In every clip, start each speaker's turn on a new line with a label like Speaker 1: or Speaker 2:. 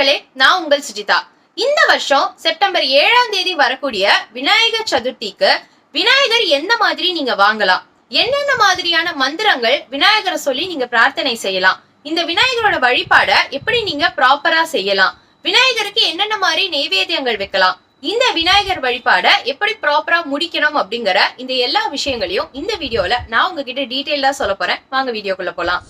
Speaker 1: மக்களே நான் உங்கள் சுஜிதா. இந்த வருஷம் செப்டம்பர் ஏழாம் தேதி வரக்கூடிய விநாயகர் சதுர்த்திக்கு விநாயகர் எந்த மாதிரி நீங்க வாங்கலாம்? என்னென்ன மாதிரியான மந்திரங்கள் விநாயகரை சொல்லி நீங்க பிரார்த்தனை செய்யலாம்? இந்த விநாயகரோட வழிபாட எப்படி நீங்க ப்ராப்பரா செய்யலாம்? விநாயகருக்கு என்னென்ன மாதிரி நெய்வேத்தியங்கள் வைக்கலாம்? இந்த விநாயகர் வழிபாட எப்படி ப்ராப்பரா முடிக்கணும் அப்படிங்கிற இந்த எல்லா விஷயங்களையும் இந்த வீடியோல நான் உங்ககிட்ட டீட்டெயிலா சொல்ல போறேன். வாங்க வீடியோக்குள்ள போலாம்.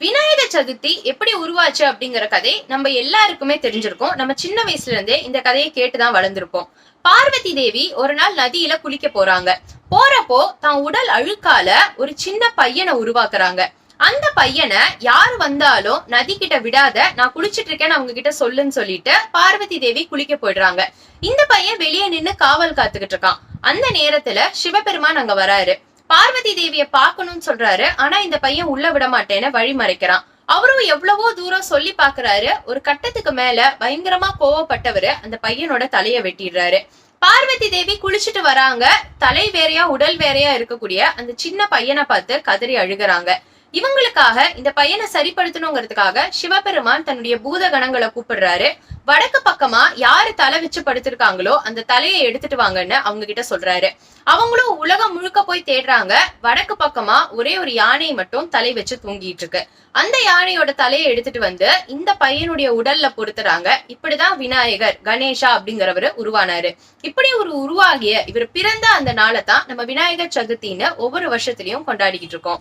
Speaker 1: விநாயகர் சதுர்த்தி எப்படி உருவாச்சு அப்படிங்கிற கதை நம்ம எல்லாருக்குமே தெரிஞ்சிருக்கும். நம்ம சின்ன வயசுல இருந்தே இந்த கதையை கேட்டுதான் வளர்ந்திருப்போம். பார்வதி தேவி ஒரு நாள் நதியில குளிக்க போறாங்க. போறப்போ தான் உடல் அழுக்கால ஒரு சின்ன பையனை உருவாக்குறாங்க. அந்த பையனை யார் வந்தாலும் நதி கிட்ட விடாத நான் குளிச்சிட்டு இருக்கேன்னு அவங்க கிட்ட சொல்லுன்னு சொல்லிட்டு பார்வதி தேவி குளிக்க போயிடுறாங்க. இந்த பையன் வெளியே நின்னு காவல் காத்துக்கிட்டு இருக்கான். அந்த நேரத்துல சிவபெருமான் அங்க வராரு. பார்வதி தேவிய பார்க்கணும்னு சொல்றாரு. ஆனா இந்த பையன் உள்ள விட மாட்டேன்னு வழி மறைக்கிறான். அவரும் எவ்வளவோ தூரம் சொல்லி பாக்குறாரு ஒரு கட்டத்துக்கு மேல பயங்கரமா கோவப்பட்டவரு அந்த பையனோட தலைய வெட்டிடுறாரு. பார்வதி தேவி குளிச்சுட்டு வராங்க. தலை வேறையா உடல் வேறையா இருக்கக்கூடிய அந்த சின்ன பையனை பார்த்து கதறி அழுகுறாங்க. இவங்களுக்காக இந்த பையனை சரிப்படுத்தணுங்கிறதுக்காக சிவபெருமான் தன்னுடைய பூத கணங்களை கூப்பிடுறாரு. வடக்கு பக்கமா யாரு தலை வச்சு படுத்திருக்காங்களோ அந்த தலையை எடுத்துட்டு வாங்கன்னு அவங்க கிட்ட சொல்றாரு. அவங்களும் உலகம் முழுக்க போய் தேடுறாங்க. வடக்கு பக்கமா ஒரே ஒரு யானை மட்டும் தலை வச்சு தூங்கிட்டு இருக்கு. அந்த யானையோட தலையை எடுத்துட்டு வந்து இந்த பையனுடைய உடல்ல பொருத்துறாங்க. இப்படிதான் விநாயகர் கணேஷா அப்படிங்கிறவரு உருவானாரு. இப்படி ஒரு உருவாகிய இவர் பிறந்த அந்த நாளை தான் நம்ம விநாயகர் சதுர்த்தின்னு ஒவ்வொரு வருஷத்துலயும் கொண்டாடிக்கிட்டு இருக்கோம்.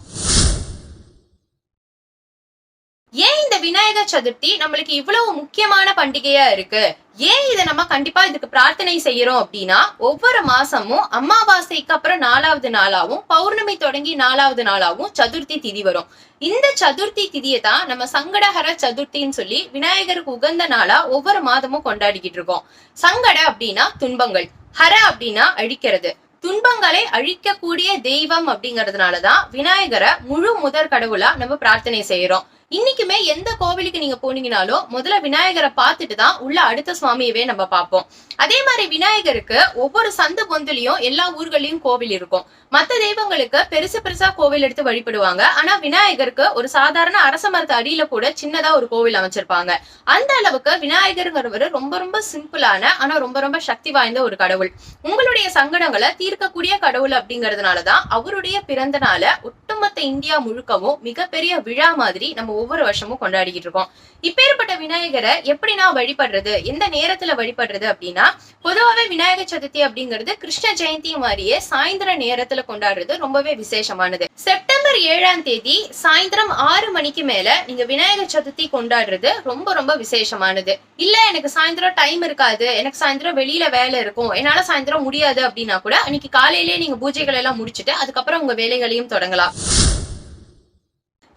Speaker 1: ஏன் இந்த விநாயகர் சதுர்த்தி நம்மளுக்கு இவ்வளவு முக்கியமான பண்டிகையா இருக்கு? ஏன் இதை நம்ம கண்டிப்பா இதுக்கு பிரார்த்தனை செய்யறோம் அப்படின்னா ஒவ்வொரு மாசமும் அமாவாசைக்கு அப்புறம் நாலாவது நாளாவும் பௌர்ணமி தொடங்கி நாலாவது நாளாவும் சதுர்த்தி திதி வரும். இந்த சதுர்த்தி திதியை தான் நம்ம சங்கடஹர சதுர்த்தின்னு சொல்லி விநாயகருக்கு உகந்த நாளா ஒவ்வொரு மாதமும் கொண்டாடிக்கிட்டு இருக்கோம். சங்கட அப்படின்னா துன்பங்கள் ஹர அப்படின்னா அழிக்கிறது. துன்பங்களை அழிக்கக்கூடிய தெய்வம் அப்படிங்கறதுனாலதான் விநாயகரை முழு முதற் கடவுளா நம்ம பிரார்த்தனை செய்யறோம். இன்னைக்குமே எந்த கோவிலுக்கு நீங்க போனீங்கனாலும் முதல்ல விநாயகரை பார்த்துட்டு தான் உள்ள அடுத்த சுவாமியவே நம்ம பார்ப்போம். அதே மாதிரி விநாயகருக்கு ஒவ்வொரு சந்து பொந்துலயும் எல்லா ஊர்களையும் கோவில் இருக்கும். மத்த தெய்வங்களுக்கு பெருசு பெருசா கோவில் எடுத்து வழிபடுவாங்க. ஆனா விநாயகருக்கு ஒரு சாதாரண அரச மரத்து அடியில கூட சின்னதா ஒரு கோவில் அமைச்சிருப்பாங்க. அந்த அளவுக்கு விநாயகருங்கிறவர் ரொம்ப ரொம்ப சிம்பிளான ஆனா ரொம்ப ரொம்ப சக்தி வாய்ந்த ஒரு கடவுள். உங்களுடைய சங்கடங்களை தீர்க்கக்கூடிய கடவுள் அப்படிங்கறதுனாலதான் அவருடைய பிறந்த நாளை ஒட்டுமொத்த இந்தியா முழுக்கவும் மிகப்பெரிய விழா மாதிரி நம்ம ஒவ்வொரு வருஷமும் கொண்டாடிக்கிட்டு இருக்கோம். இப்பேற்பட்ட விநாயகரை எப்படி நான் வழிபடுறது? எந்த நேரத்துல வழிபடுறது அப்படின்னா பொதுவாகவே விநாயகர் சதுர்த்தி அப்படிங்கிறது கிருஷ்ண ஜெயந்தி மாதிரியே சாயந்தர நேரத்துல கொண்டாடுறது ரொம்பவே விசேஷமானது. செப்டம்பர் ஏழாம் தேதி சாயந்தரம் ஆறு மணிக்கு மேல நீங்க விநாயகர் சதுர்த்தி கொண்டாடுறது ரொம்ப ரொம்ப விசேஷமானது. இல்ல எனக்கு சாயந்தரம் டைம் இருக்காது. எனக்கு சாயந்தரம் வெளியில வேலை இருக்கும். என்னால சாயந்தரம் முடியாது அப்படின்னா கூட அன்னைக்கு காலையிலேயே நீங்க பூஜைகள் எல்லாம் முடிச்சுட்டு அதுக்கப்புறம் உங்க வேலைகளையும் தொடங்கலாம்.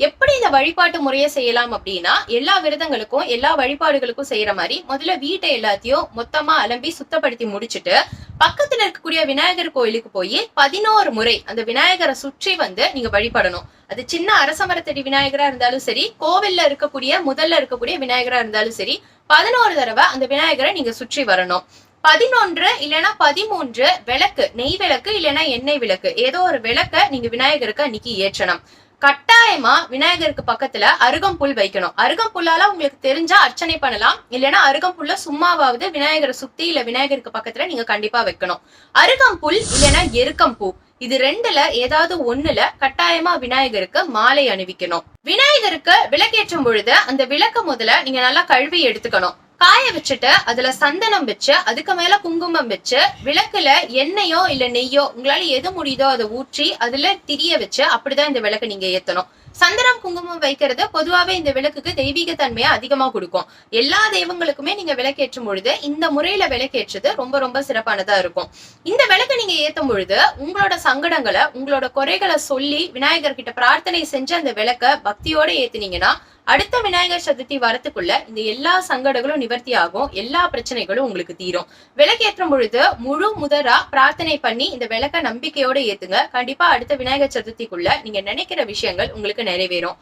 Speaker 1: எப்படி இந்த வழிபாட்டு முறையை செய்யலாம் அப்படின்னா எல்லா விரதங்களுக்கும் எல்லா வழிபாடுகளுக்கும் செய்யற மாதிரி முதல்ல வீட்டை எல்லாத்தையும் மொத்தமா அலம்பி சுத்தப்படுத்தி முடிச்சுட்டு பக்கத்துல இருக்கக்கூடிய விநாயகர் கோயிலுக்கு போய் பதினோரு முறை அந்த விநாயகரை சுற்றி வந்து நீங்க வழிபடணும். அது சின்ன அரச மரத்தடி விநாயகரா இருந்தாலும் சரி கோவில்ல இருக்கக்கூடிய முதல்ல இருக்கக்கூடிய விநாயகரா இருந்தாலும் சரி பதினோரு தடவை அந்த விநாயகரை நீங்க சுற்றி வரணும். பதினொன்று இல்லைன்னா பதிமூன்று விளக்கு நெய் விளக்கு இல்லைன்னா எண்ணெய் விளக்கு ஏதோ ஒரு விளக்க நீங்க விநாயகருக்கு அன்னைக்கு ஏற்றணும். கட்டாயமா விநாயகருக்கு பக்கத்துல அருகம்புல் வைக்கணும். அருகம்புல்லால உங்களுக்கு தெரிஞ்சா அர்ச்சனை பண்ணலாம். இல்லைன்னா அருகம்புல்ல சும்மாவாவது விநாயகரை சுத்தி இல்ல விநாயகருக்கு பக்கத்துல நீங்க கண்டிப்பா வைக்கணும். அருகம்புல் இல்லைன்னா எருக்கம்பூ இது ரெண்டுல ஏதாவது ஒண்ணுல கட்டாயமா விநாயகருக்கு மாலை அணிவிக்கணும். விநாயகருக்கு விளக்கேற்றும் பொழுது அந்த விளக்கு முதல்ல நீங்க நல்லா கழுவி எடுத்துக்கணும். காய வச்சுட்டு அதுல சந்தனம் வச்சு அதுக்கு மேல குங்குமம் வச்சு விளக்குல எண்ணெயோ இல்ல நெய்யோ உங்களால எது முடியுதோ அதை ஊற்றி அதுல திரிய வச்சு அப்படிதான் இந்த விளக்கு நீங்க ஏத்தணும். சந்தனம் குங்குமம் வைக்கிறது பொதுவாவே இந்த விளக்குக்கு தெய்வீக தன்மையை அதிகமா கொடுக்கும். எல்லா தெய்வங்களுக்குமே நீங்க விளக்கேற்றும் பொழுது இந்த முறையில விளக்கேற்றது ரொம்ப ரொம்ப சிறப்பானதா இருக்கும். இந்த விளக்கு நீங்க ஏத்தும் பொழுது உங்களோட சங்கடங்களை உங்களோட குறைகளை சொல்லி விநாயகர் கிட்ட பிரார்த்தனை செஞ்சு அந்த விளக்க பக்தியோட ஏத்துனீங்கன்னா அடுத்த விநாயகர் சதுர்த்தி வரத்துக்குள்ள இந்த எல்லா சங்கடங்களும் நிவர்த்தி ஆகும் எல்லா பிரச்சனைகளும் உங்களுக்கு தீரும். விளக்கேற்றும் பொழுது முழு முதரா பிரார்த்தனை பண்ணி இந்த விளக்க நம்பிக்கையோட ஏத்துங்க. கண்டிப்பா அடுத்த விநாயகர் சதுர்த்திக்குள்ள நீங்க நினைக்கிற விஷயங்கள் உங்களுக்கு நிறைவேறும்.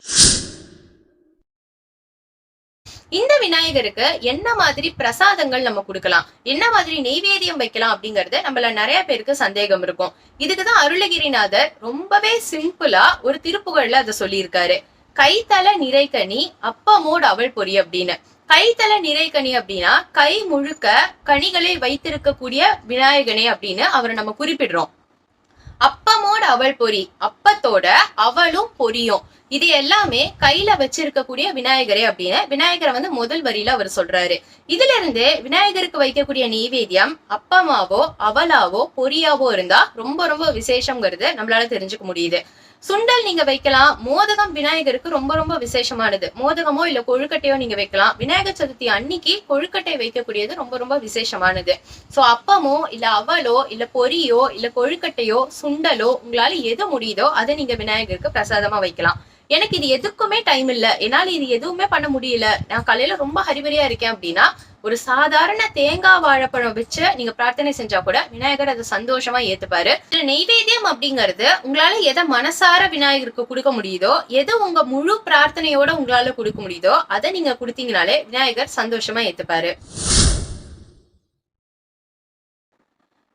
Speaker 1: இந்த விநாயகருக்கு என்ன மாதிரி பிரசாதங்கள் நம்ம கொடுக்கலாம்? என்ன மாதிரி நெய்வேதியம் வைக்கலாம் அப்படிங்கறது நம்மள நிறைய பேருக்கு சந்தேகம் இருக்கும். இதுக்குதான் அருளகிரிநாதர் ரொம்பவே சிம்பிளா ஒரு திருப்புகழ்ல அதை சொல்லியிருக்காரு. கைத்தல நிறைக்கனி அப்பமோடு அவள் பொறி அப்படின்னு. கைத்தல நிறைகனி அப்படின்னா கை முழுக்க கனிகளை வைத்திருக்கக்கூடிய விநாயகனே அப்படின்னு அவரை நம்ம குறிப்பிடுறோம். அப்பமோட அவள் பொறி அப்பத்தோட அவளும் பொரியும் இது எல்லாமே கையில வச்சிருக்கக்கூடிய விநாயகரே அப்படின்னு விநாயகரை வந்து முதல் வரியில அவர் சொல்றாரு. இதுல இருந்து விநாயகருக்கு வைக்கக்கூடிய நெய்வேத்தியம் அப்பமாவோ அவளாவோ பொரியாவோ இருந்தா ரொம்ப ரொம்ப விசேஷங்கிறது நம்மளால தெரிஞ்சுக்க முடியுது. சுண்டல் நீங்க வைக்கலாம். மோதகம் விநாயகருக்கு ரொம்ப ரொம்ப விசேஷமானது. மோதகமோ இல்ல கொழுக்கட்டையோ நீங்க வைக்கலாம். விநாயகர் சதுர்த்தி அன்னைக்கு கொழுக்கட்டை வைக்கக்கூடியது ரொம்ப ரொம்ப விசேஷமானது. சோ அப்பமோ இல்ல அவலோ இல்ல பொரியோ இல்ல கொழுக்கட்டையோ சுண்டலோ உங்களால எது முடியுதோ அதை நீங்க விநாயகருக்கு பிரசாதமா வைக்கலாம். எனக்கு இது எதுக்குமே டைம் இல்ல. என்னால இது எதுவுமே பண்ண முடியல. நான் காலையில ரொம்ப ஹரிபரியா இருக்கேன் அப்படின்னா ஒரு சாதாரண தேங்காய் வாழைப்பழம் வச்சு நீங்க பிரார்த்தனை செஞ்சா கூட விநாயகர் அதை சந்தோஷமா ஏத்துப்பாரு. நெய்வேத்தியம் அப்படிங்கிறது உங்களால எதை மனசார விநாயகருக்கு கொடுக்க முடியுதோ எது உங்க முழு பிரார்த்தனையோட உங்களால கொடுக்க முடியுதோ அதை நீங்க கொடுத்தீங்கனாலே விநாயகர் சந்தோஷமா ஏத்துப்பாரு.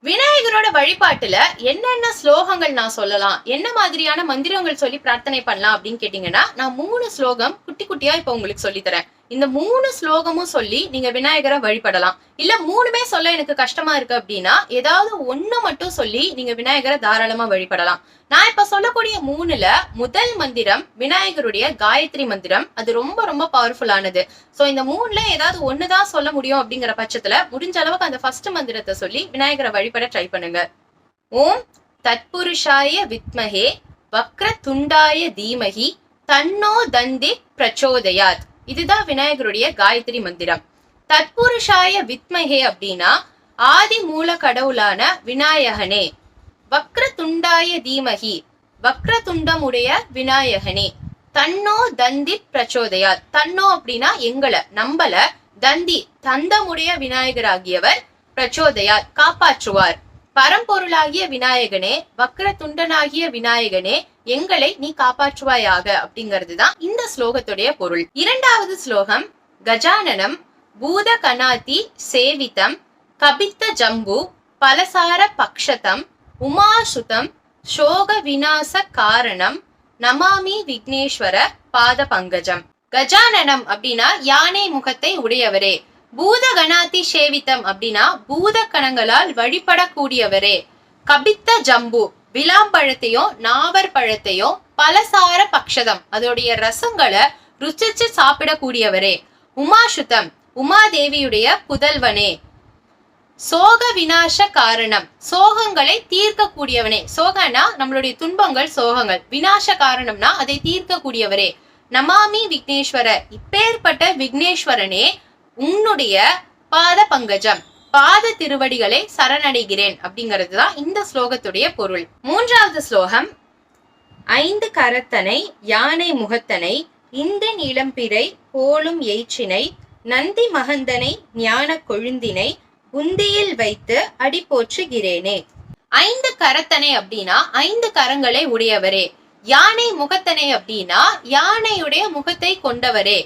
Speaker 1: விநாயகரோட வழிபாட்டுல என்னென்ன ஸ்லோகங்கள் நான் சொல்லலாம் என்ன மாதிரியான மந்திரங்கள் சொல்லி பிரார்த்தனை பண்ணலாம் அப்படின்னு கேட்டீங்கன்னா நான் மூணு ஸ்லோகம் குட்டி குட்டியா இப்ப உங்களுக்கு சொல்லித்தரேன். இந்த மூணு ஸ்லோகமும் சொல்லி நீங்க விநாயகரை வழிபடலாம். இல்ல மூணுமே சொல்ல எனக்கு கஷ்டமா இருக்கு அப்படின்னா ஏதாவது ஒண்ணு மட்டும் சொல்லி நீங்க விநாயகரை தாராளமா வழிபடலாம். நான் இப்ப சொல்லக்கூடிய மூணுல முதல் மந்திரம் விநாயகருடைய காயத்ரி மந்திரம். அது ரொம்ப ரொம்ப பவர்ஃபுல்லானது சோ இந்த மூணுல ஏதாவது ஒண்ணுதான் சொல்ல முடியும் அப்படிங்கிற பட்சத்துல முடிஞ்ச அளவுக்கு அந்த ஃபர்ஸ்ட் மந்திரத்தை சொல்லி விநாயகரை வழிபட ட்ரை பண்ணுங்க. ஓம் தத்புருஷாய வித்மஹே வக்ர துண்டாய தீமகி தன்னோ தந்தி பிரச்சோதயாத். இதுதான் விநாயகருடைய காயத்ரி மந்திரம். தத்புருஷாய வித்மகே அப்படின்னா ஆதி மூல கடவுளான விநாயகனே. வக்ர துண்டாய தீமகி வக்ர துண்டமுடைய விநாயகனே. தன்னோ தந்தி பிரச்சோதயாத். தன்னோ அப்படின்னா எங்களை நம்பல தந்தி தந்தமுடைய விநாயகராகியவர் பிரச்சோதையார் காப்பாற்றுவார். பரம்பொருளாகிய விநாயகனே வக்ர துண்டனாகிய விநாயகனே எங்களை நீ காப்பாற்றுவாயாக அப்படிங்கிறது தான் இந்த ஸ்லோகத்துடைய பொருள். இரண்டாவது ஸ்லோகம் கஜானனம் பூத கணாதி சேவிதம் கபித்த ஜம்பு பலசார பக்ஷதம் உமாசுதம் சோக விநாச காரணம் நமாமி விக்னேஸ்வர பாத பங்கஜம் கஜானனம் அப்படின்னா யானை முகத்தை உடையவரே. பூத கணாதி சேவித்தம் அப்படின்னா பூத கணங்களால் வழிபடக்கூடியவரே. கபித்த ஜம்பு விளாம்பழத்தையும் நாவர் பழத்தையும் பலசார பக்ஷதம் அதோடைய ரசங்களை ருச்சிச்சு சாப்பிடக்கூடியவரே. உமாசுதம் உமாதேவியுடைய புதல்வனே. சோக வினாச காரணம் சோகங்களை தீர்க்கக்கூடியவனே. சோகனா நம்மளுடைய துன்பங்கள் சோகங்கள். வினாச காரணம்னா அதை தீர்க்கக்கூடியவரே. நமாமி விக்னேஸ்வரர் இப்பேற்பட்ட விக்னேஸ்வரனே உன்னுடைய பாத பங்கஜம் பாத திருவடிகளை சரணடைகிறேன் அப்படிங்கிறது தான் இந்த ஸ்லோகத்துடைய பொருள். மூன்றாவது ஸ்லோகம் ஐந்து கரத்தனை யானை முகத்தனை இந்தின் இளம்பிரை போலும் எய்ச்சினை நந்தி மகந்தனை ஞான கொழுந்தினை உந்தியில் வைத்து அடி போற்றுகிறேனே ஐந்து கரத்தனை அப்படின்னா ஐந்து கரங்களை உடையவரே. யானை முகத்தனை அப்படின்னா யானையுடைய முகத்தை கொண்டவரே.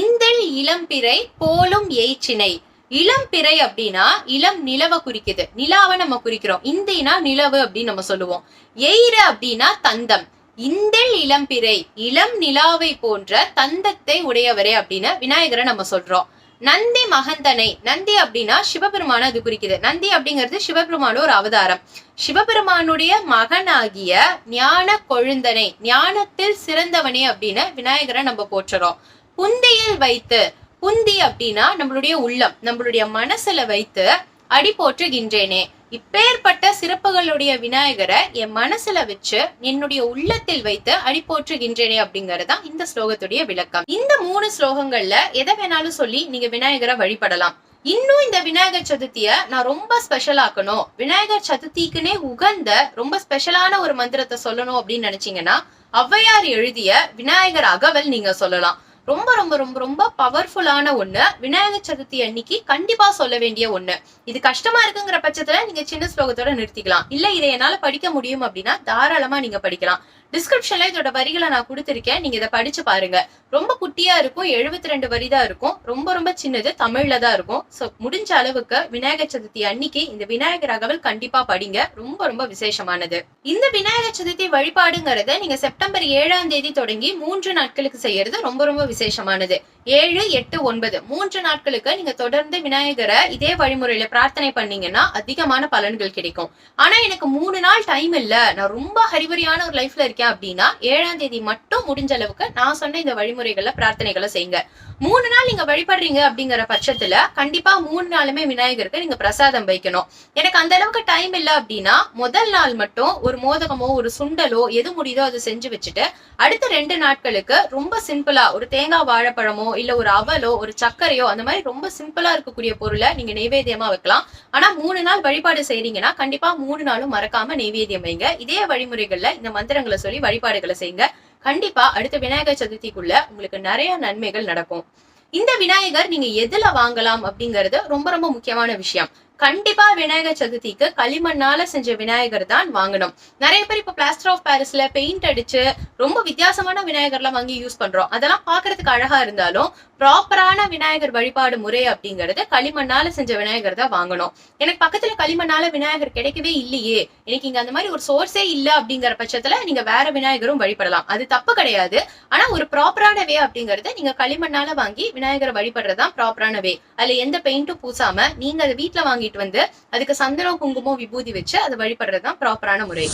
Speaker 1: இந்தல் இளம்பிறை போலும் எய்ச்சினை இளம்பிறை அப்படின்னா இளம் நிலவை குறிக்குது. நிலாவை நம்ம குறிக்கிறோம். இந்தினா நிலவு அப்படின்னு நம்ம சொல்லுவோம். எயிறு அப்படின்னா தந்தம். இந்தல் இளம்பிறை இளம் நிலாவை போன்ற தந்தத்தை உடையவரே அப்படின்னு விநாயகரை நம்ம சொல்றோம். நந்தி மகந்தனை. நந்தி அப்படின்னா சிவபெருமான அது குறிக்குது. நந்தி அப்படிங்கிறது சிவபெருமான ஒரு அவதாரம். சிவபெருமானுடைய மகனாகிய ஞான கொழுந்தனை ஞானத்தில் சிறந்தவனே அப்படின்னு விநாயகரை நம்ம போற்றுறோம். புந்தியில் வைத்து புந்தி அப்படின்னா நம்மளுடைய உள்ளம் நம்மளுடைய மனசுல வைத்து அடி போற்றுகின்றேனே இப்பேற்பட்ட சிறப்புகளுடைய விநாயகரை என் மனசுல வச்சு என்னுடைய உள்ளத்தில் வைத்து அடி போற்றுகின்றேனே அப்படிங்கறதா இந்த ஸ்லோகத்துடைய விளக்கம். இந்த மூணு ஸ்லோகங்கள்ல எதை வேணாலும் சொல்லி நீங்க விநாயகரை வழிபடலாம். இன்னும் இந்த விநாயகர் சதுர்த்திய நான் ரொம்ப ஸ்பெஷல் ஆக்கணும். விநாயகர் சதுர்த்திக்குனே உகந்த ரொம்ப ஸ்பெஷலான ஒரு மந்திரத்தை சொல்லணும் அப்படின்னு நினைச்சீங்கன்னா ஔவையார் எழுதிய விநாயகர் அகவல் நீங்க சொல்லலாம். ரொம்ப ரொம்ப ரொம்ப ரொம்ப பவர்ஃபுல்லான ஒண்ணு. விநாயகர் சதுர்த்தி அன்னைக்கு கண்டிப்பா சொல்ல வேண்டிய ஒண்ணு. இது கஷ்டமா இருக்குங்கிற பட்சத்துல நீங்க சின்ன ஸ்லோகத்தோட நிறுத்திக்கலாம். இல்ல இதை என்னால படிக்க முடியும் அப்படின்னா தாராளமா நீங்க படிக்கலாம். டிஸ்கிரிப்ஷன்ல இதோட வரிகளை நான் கொடுத்துருக்கேன். நீங்க இதை படிச்சு பாருங்க. ரொம்ப குட்டியா இருக்கும் எழுபத்தி ரெண்டு வரி தான் இருக்கும். ரொம்ப ரொம்ப சின்னது தமிழ்ல தான் இருக்கும். சோ முடிஞ்ச அளவுக்கு விநாயகர் சதுர்த்தி அன்னைக்கு இந்த விநாயகர் அகவல் கண்டிப்பா படிங்க. ரொம்ப ரொம்ப விசேஷமானது. இந்த விநாயகர் சதுர்த்தி வழிபாடுங்கிறத நீங்க செப்டம்பர் ஏழாம் தேதி தொடங்கி மூன்று நாட்களுக்கு செய்யறது ரொம்ப ரொம்ப விசேஷமானது. ஏழு எட்டு ஒன்பது. மூன்று நாட்களுக்கு நீங்க தொடர்ந்து விநாயகரை இதே வழிமுறையில பிரார்த்தனை பண்ணீங்கன்னா அதிகமான பலன்கள் கிடைக்கும். ஆனா எனக்கு மூணு நாள் டைம் இல்ல. நான் ரொம்ப ஹரிவரியான ஒரு லைஃப்ல இருக்கேன் அப்படின்னா ஏழாம் தேதி மட்டும் முடிஞ்ச அளவுக்கு நான் சொன்ன இந்த வழிமுறைகள்ல பிரார்த்தனைகளை செய்யுங்க. மூணு நாள் நீங்க வழிபடுறீங்க அப்படிங்கிற பட்சத்துல கண்டிப்பா மூணு நாளுமே விநாயகருக்கு நீங்க பிரசாதம் வைக்கணும். எனக்கு அந்த அளவுக்கு டைம் இல்ல அப்படின்னா முதல் நாள் மட்டும் ஒரு மோதகமோ ஒரு சுண்டலோ எது முடியுதோ அதை செஞ்சு வச்சுட்டு அடுத்த ரெண்டு நாட்களுக்கு ரொம்ப சிம்பிளா ஒரு தேங்காய் வாழைப்பழமோ இல்ல ஒரு அவலோ ஒரு சர்க்கரையோ அந்த மாதிரி ரொம்ப சிம்பிளா இருக்கக்கூடிய பொருளை நீங்க நெய்வேத்தியமா வைக்கலாம். ஆனா மூணு நாள் வழிபாடு செய்றீங்கன்னா கண்டிப்பா மூணு நாளும் மறக்காம நெய்வேத்தியம் வைங்க. இதே வழிமுறைகள்ல இந்த மந்திரங்களை சொல்லி வழிபாடுகளை செய்யுங்க. கண்டிப்பா அடுத்த விநாயகர் சதுர்த்திக்குள்ள உங்களுக்கு நிறைய நன்மைகள் நடக்கும். இந்த விநாயகர் நீங்க எதுல வாங்கலாம் அப்படிங்கறது ரொம்ப ரொம்ப முக்கியமான விஷயம். கண்டிப்பா விநாயகர் சதுர்த்திக்கு களிமண்ணால செஞ்ச விநாயகர் தான் வாங்கணும். நிறைய பேர் இப்ப பிளாஸ்டர் ஆஃப் பாரிஸ்ல பெயிண்ட் அடிச்சு ரொம்ப வித்தியாசமான விநாயகர்லாம் வாங்கி யூஸ் பண்றோம். அதெல்லாம் பாக்குறதுக்கு அழகா இருந்தாலும் ப்ராப்பரான விநாயகர் வழிபாடு முறை அப்படிங்கிறது களிமண்ணால செஞ்ச விநாயகர் தான் வாங்கணும். எனக்கு பக்கத்துல களிமண்ணால விநாயகர் கிடைக்கவே இல்லையே. எனக்கு இங்க அந்த மாதிரி ஒரு சோர்ஸே இல்ல அப்படிங்கிற பட்சத்துல நீங்க வேற விநாயகரும் வழிபடலாம். அது தப்பு கிடையாது. ஆனா ஒரு ப்ராப்பரான வே அப்படிங்கறது நீங்க களிமண்ணால வாங்கி விநாயகரை வழிபடுறதுதான் ப்ராப்பரான வே அதுல எந்த பெயிண்ட்டும் பூசாம நீங்க அதை வீட்டுல வாங்கிட்டு வந்து அதுக்கு சந்தனம் குங்குமம் விபூதி வச்சு அதை வழிபடுறது தான் ப்ராப்பரான முறை.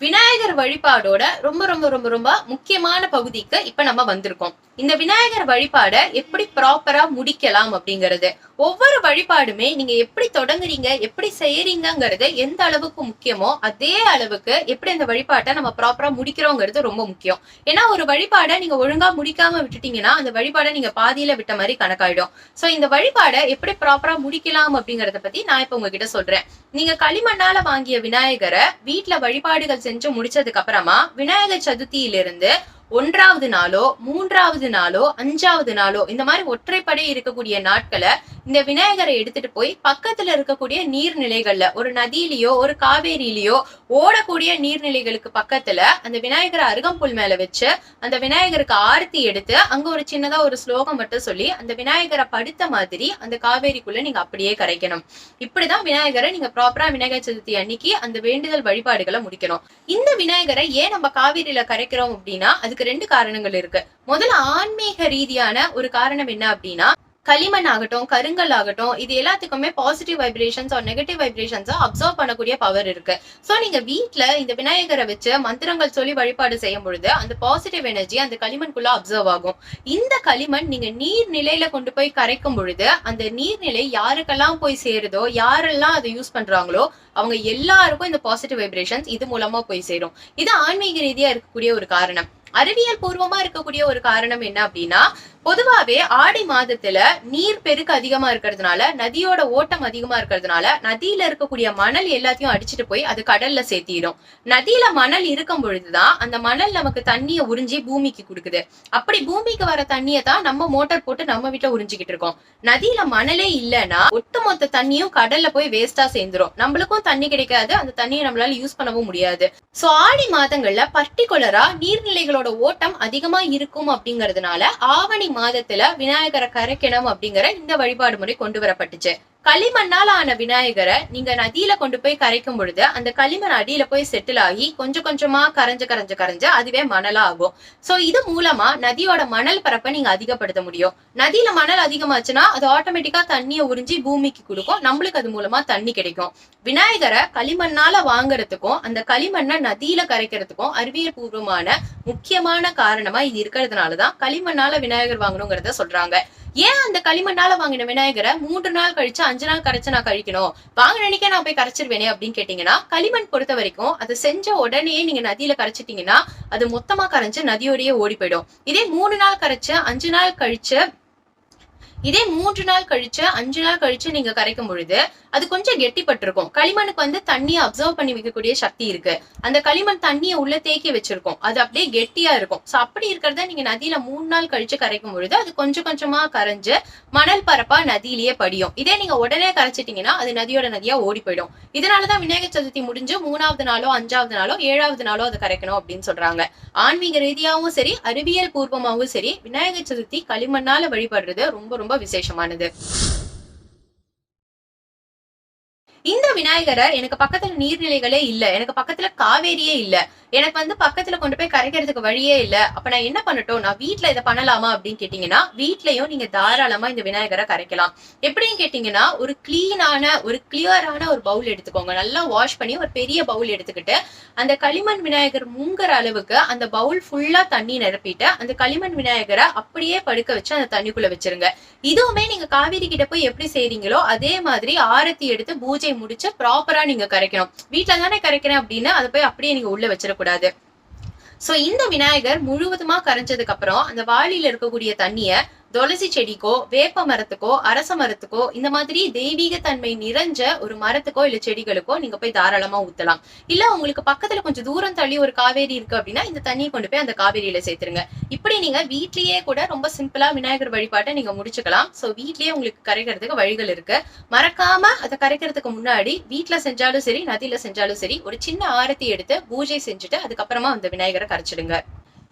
Speaker 1: விநாயகர் வழிபாடோட ரொம்ப ரொம்ப ரொம்ப ரொம்ப முக்கியமான பகுதிக்கு இப்ப நம்ம வந்திருக்கோம். இந்த விநாயகர் வழிபாடை எப்படி ப்ராப்பரா முடிக்கலாம் அப்படிங்கறது ஒவ்வொரு வழிபாடுமே நீங்க எப்படி தொடங்குறீங்க எப்படி செய்யறீங்கங்கிறது எந்த அளவுக்கு முக்கியமோ அதே அளவுக்கு எப்படி அந்த வழிபாட்டை நம்ம ப்ராப்பரா முடிக்கிறோங்கிறது ரொம்ப முக்கியம். ஏன்னா ஒரு வழிபாடை நீங்க ஒழுங்கா முடிக்காம விட்டுட்டீங்கன்னா அந்த வழிபாடை நீங்க பாதியில விட்ட மாதிரி கணக்காயிடும். சோ இந்த வழிபாடை எப்படி ப்ராப்பரா முடிக்கலாம் அப்படிங்கறத பத்தி நான் இப்ப உங்ககிட்ட சொல்றேன். நீங்க களிமண்ணால வாங்கிய விநாயகரை வீட்ல வழிபாடுகள் செஞ்சு முடிச்சதுக்கு அப்புறமா விநாயகர் சதுர்த்தியிலிருந்து ஒன்றாவது நாளோ மூன்றாவது நாளோ அஞ்சாவது நாளோ இந்த மாதிரி ஒற்றைப்படை இருக்கக்கூடிய நாட்களை இந்த விநாயகரை எடுத்துட்டு போய் பக்கத்துல இருக்கக்கூடிய நீர்நிலைகள்ல ஒரு நதியிலயோ ஒரு காவேரியிலயோ ஓடக்கூடிய நீர்நிலைகளுக்கு பக்கத்துல அந்த விநாயகரை அருகம்புல் மேல வச்சு அந்த விநாயகருக்கு ஆரத்தி எடுத்து அங்க ஒரு சின்னதா ஒரு ஸ்லோகம் மட்டும் சொல்லி அந்த விநாயகரை படுத்த மாதிரி அந்த காவேரிக்குள்ள நீங்க அப்படியே கரைக்கணும். இப்படிதான் விநாயகரை நீங்க ப்ராப்பரா விநாயகர் சதுர்த்தி அன்னைக்கு அந்த வேண்டுதல் வழிபாடுகளை முடிக்கணும். இந்த விநாயகரை ஏன் நம்ம காவேரியில கரைக்கிறோம் அப்படின்னா அதுக்கு ரெண்டு காரணங்கள் இருக்கு. முதல்ல ஆன்மீக ரீதியான ஒரு காரணம் என்ன அப்படின்னா களிமண் ஆகட்டும் கருங்கல் ஆகட்டும் இது எல்லாத்துக்குமே பாசிட்டிவ் வைப்ரேஷன்ஸ் ஆர் நெகட்டிவ் வைப்ரேஷன்ஸை அப்சர்வ் பண்ணக்கூடிய பவர் இருக்கு. ஸோ நீங்க வீட்ல இந்த விநாயகரை வச்சு மந்திரங்கள் சொல்லி வழிபாடு செய்யும் பொழுது அந்த பாசிட்டிவ் எனர்ஜி அந்த களிமண்குள்ள அப்சர்வ் ஆகும். இந்த களிமண் நீங்க நீர் நிலையில கொண்டு போய் கரைக்கும் பொழுது அந்த நீர்நிலை யாருக்கெல்லாம் போய் சேருதோ யாரெல்லாம் அதை யூஸ் பண்றாங்களோ அவங்க எல்லாருக்கும் இந்த பாசிட்டிவ் வைப்ரேஷன்ஸ் இது மூலமா போய் சேரும். இது ஆன்மீக ரீதியா இருக்கக்கூடிய ஒரு காரணம். அறிவியல் பூர்வமா இருக்கக்கூடிய ஒரு காரணம் என்ன அப்படின்னா பொதுவாவே ஆடி மாதத்துல நீர் பெருக்கு அதிகமா இருக்கிறதுனால நதியோட ஓட்டம் அதிகமா இருக்கிறதுனால நதியில இருக்கக்கூடிய மணல் எல்லாத்தையும் அடிச்சிட்டு போய் அது கடல்ல சேர்த்திடும். நதியில மணல் இருக்கும் பொழுதுதான் அந்த மணல் நமக்கு தண்ணியை உறிஞ்சி பூமிக்கு கொடுக்குது. அப்படி பூமிக்கு வர தண்ணியை தான் நம்ம மோட்டார் போட்டு நம்ம வீட்டுல உறிஞ்சிக்கிட்டு இருக்கோம். நதியில மணலே இல்லைன்னா ஒட்டுமொத்த தண்ணியும் கடல்ல போய் வேஸ்டா சேர்ந்துரும். நம்மளுக்கும் தண்ணி கிடைக்காது அந்த தண்ணியை நம்மளால யூஸ் பண்ணவும் முடியாது. சோ ஆடி மாதங்கள்ல பர்டிகுலரா நீர்நிலைகளோட ஓட்டம் அதிகமா இருக்கும் அப்படிங்கறதுனால ஆவணி மாதத்துல விநாயகரை கரைக்கணும் அப்படிங்கிற இந்த வழிபாடு முறை கொண்டு வரப்பட்டுச்சு. களிமண்ணால் ஆன விநாயகரை நீங்க நதியில கொண்டு போய் கரைக்கும் பொழுது அந்த களிமண் அடியில போய் செட்டில் ஆகி கொஞ்சம் கொஞ்சமா கரைஞ்சு கரைஞ்சு கரைஞ்சு அதுவே மணலா ஆகும் சோ இது மூலமா நதியோட மணல் பரப்பை நீங்க அதிகப்படுத்த முடியும். நதியில மணல் அதிகமாச்சுன்னா அது ஆட்டோமேட்டிக்கா தண்ணியை உறிஞ்சி பூமிக்கு கொடுக்கும். நம்மளுக்கு அது மூலமா தண்ணி கிடைக்கும். விநாயகரை களிமண்ணால வாங்குறதுக்கும் அந்த களிமண்ணை நதியில கரைக்கிறதுக்கும் அறிவியல் பூர்வமான முக்கியமான காரணமா இது இருக்கிறதுனாலதான் களிமண்ணால விநாயகர் வாங்கணுங்கிறத சொல்றாங்க. ஏன் அந்த களிமண்ணால வாங்கின விநாயகரை மூன்று நாள் கழிச்சு அஞ்சு நாள் கரைச்சு நான் கழிக்கணும்? வாங்க அன்னைக்கே நான் போய் கரைச்சிருவேனே அப்படின்னு கேட்டீங்கன்னா களிமண் பொறுத்த வரைக்கும் அதை செஞ்ச உடனே நீங்க நதியில கரைச்சிட்டீங்கன்னா அது மொத்தமா கரைஞ்சு நதியோடய ஓடி போயிடும். இதே மூணு நாள் கரைச்சு அஞ்சு நாள் கழிச்சு இதே மூன்று நாள் கழிச்சு அஞ்சு நாள் கழிச்சு நீங்க கரைக்கும் பொழுது அது கொஞ்சம் கெட்டிப்பட்டிருக்கும். களிமண்ணுக்கு வந்து தண்ணியை அப்சர்வ் பண்ணி வைக்கக்கூடிய சக்தி இருக்கு. அந்த களிமண் தண்ணியை உள்ள தேக்கி வச்சிருக்கும். அது அப்படியே கெட்டியா இருக்கும். சோ அப்படி இருக்கிறத நீங்க நதியில மூணு நாள் கழிச்சு கரைக்கும் பொழுது அது கொஞ்சம் கொஞ்சமா கரைஞ்சு மணல் பரப்பா நதியிலேயே படியும். இதே நீங்க உடனே கரைச்சிட்டீங்கன்னா அது நதியோட நதியா ஓடி போயிடும். இதனாலதான் விநாயகர் சதுர்த்தி முடிஞ்சு மூணாவது நாளோ அஞ்சாவது நாளோ ஏழாவது நாளோ அதை கரைக்கணும் அப்படின்னு சொல்றாங்க. ஆன்மீக ரீதியாவும் சரி அறிவியல் பூர்வமாவும் சரி விநாயகர் சதுர்த்தி களிமண்ணால வழிபடுறது ரொம்ப ரொம்ப விசேஷமானது. இந்த விநாயகரை எனக்கு பக்கத்துல நீர்நிலைகளே இல்ல. எனக்கு பக்கத்துல காவேரியே இல்ல. எனக்கு வந்து பக்கத்துல கொண்டு போய் கரைக்கிறதுக்கு வழியே இல்ல. அப்ப நான் என்ன பண்ணட்டும்? நான் வீட்டுல இதை பண்ணலாமா அப்படின்னு கேட்டீங்கன்னா வீட்லயும் நீங்க தாராளமா இந்த விநாயகரை கரைக்கலாம். எப்படின்னு கேட்டீங்கன்னா ஒரு கிளீனான ஒரு கிளியரான ஒரு பவுல் எடுத்துக்கோங்க. நல்லா வாஷ் பண்ணி ஒரு பெரிய பவுல் எடுத்துக்கிட்டு அந்த களிமண் விநாயகர் மூங்குற அளவுக்கு அந்த பவுல் ஃபுல்லா தண்ணி நிரப்பிட்டு அந்த களிமண் விநாயகரை அப்படியே படுக்க வச்சு அந்த தண்ணிக்குள்ள வச்சிருங்க. இதுவுமே நீங்க காவேரி கிட்ட போய் எப்படி செய்றீங்களோ அதே மாதிரி ஆரத்தி எடுத்து பூஜை முடிச்சு ப்ராப்பரா நீங்க கரைக்கணும். வீட்டுல தானே கரைக்கிறேன் அப்படின்னு அதை போய் அப்படியே நீங்க உள்ள கூடாது சோ இந்த விநாயகர் முழுவதுமா கரைஞ்சதுக்கு அப்புறம் அந்த வாளியில இருக்கக்கூடிய தண்ணிய துளசி செடிக்கோ வேப்ப மரத்துக்கோ அரச மரத்துக்கோ இந்த மாதிரி தெய்வீக தன்மை நிறைஞ்ச ஒரு மரத்துக்கோ இல்ல செடிகளுக்கோ நீங்க போய் தாராளமா ஊத்தலாம். இல்ல உங்களுக்கு பக்கத்துல கொஞ்சம் தூரம் தள்ளி ஒரு காவேரி இருக்கு அப்படின்னா இந்த தண்ணியை கொண்டு போய் அந்த காவேரியில சேர்த்துருங்க. இப்படி நீங்க வீட்லயே கூட ரொம்ப சிம்பிளா விநாயகர் வழிபாட்டை நீங்க முடிச்சுக்கலாம். சோ வீட்லயே உங்களுக்கு கரைக்கிறதுக்கு வழிகள் இருக்கு. மறக்காம அதை கரைக்கிறதுக்கு முன்னாடி வீட்டுல செஞ்சாலும் சரி நதியில செஞ்சாலும் சரி ஒரு சின்ன ஆரத்தி எடுத்து பூஜை செஞ்சுட்டு அதுக்கப்புறமா அந்த விநாயகரை கரைச்சிடுங்க.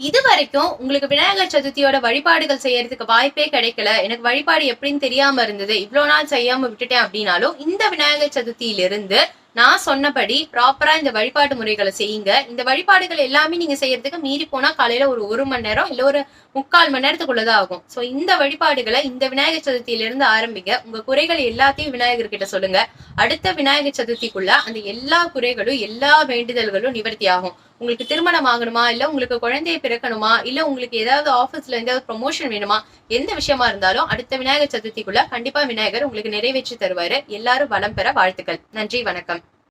Speaker 1: இது வரைக்கும் உங்களுக்கு விநாயகர் சதுர்த்தியோட வழிபாடுகள் செய்யறதுக்கு வாய்ப்பே கிடைக்கல. எனக்கு வழிபாடு எப்படின்னு தெரியாம இருந்தது. இவ்வளோ நாள் செய்யாம விட்டுட்டேன் அப்படின்னாலும் இந்த விநாயகர் சதுர்த்தியிலிருந்து நான் சொன்னபடி ப்ராப்பரா இந்த வழிபாட்டு முறைகளை செய்யுங்க. இந்த வழிபாடுகள் எல்லாமே நீங்க செய்யறதுக்கு மீறி போனா காலையில ஒரு ஒரு மணி நேரம் இல்ல ஒரு முக்கால் மணி நேரத்துக்குள்ளதான் ஆகும். சோ இந்த வழிபாடுகளை இந்த விநாயகர் சதுர்த்தியில இருந்து ஆரம்பிங்க. உங்க குறைகள் எல்லாத்தையும் விநாயகர் கிட்ட சொல்லுங்க. அடுத்த விநாயகர் சதுர்த்திக்குள்ள அந்த எல்லா குறைகளும் எல்லா வேண்டுதல்களும் நிவர்த்தி ஆகும். உங்களுக்கு திருமணம் ஆகணுமா? இல்ல உங்களுக்கு குழந்தையை பிறக்கணுமா? இல்ல உங்களுக்கு ஏதாவது ஆபீஸ்ல ஏதாவது ப்ரொமோஷன் வேணுமா? எந்த விஷயமா இருந்தாலும் அடுத்த விநாயகர் சதுர்த்திக்குள்ள கண்டிப்பா விநாயகர் உங்களுக்கு நிறைவேற்றி தருவாரு. எல்லாரும் வளம் பெற வாழ்த்துக்கள். நன்றி வணக்கம்.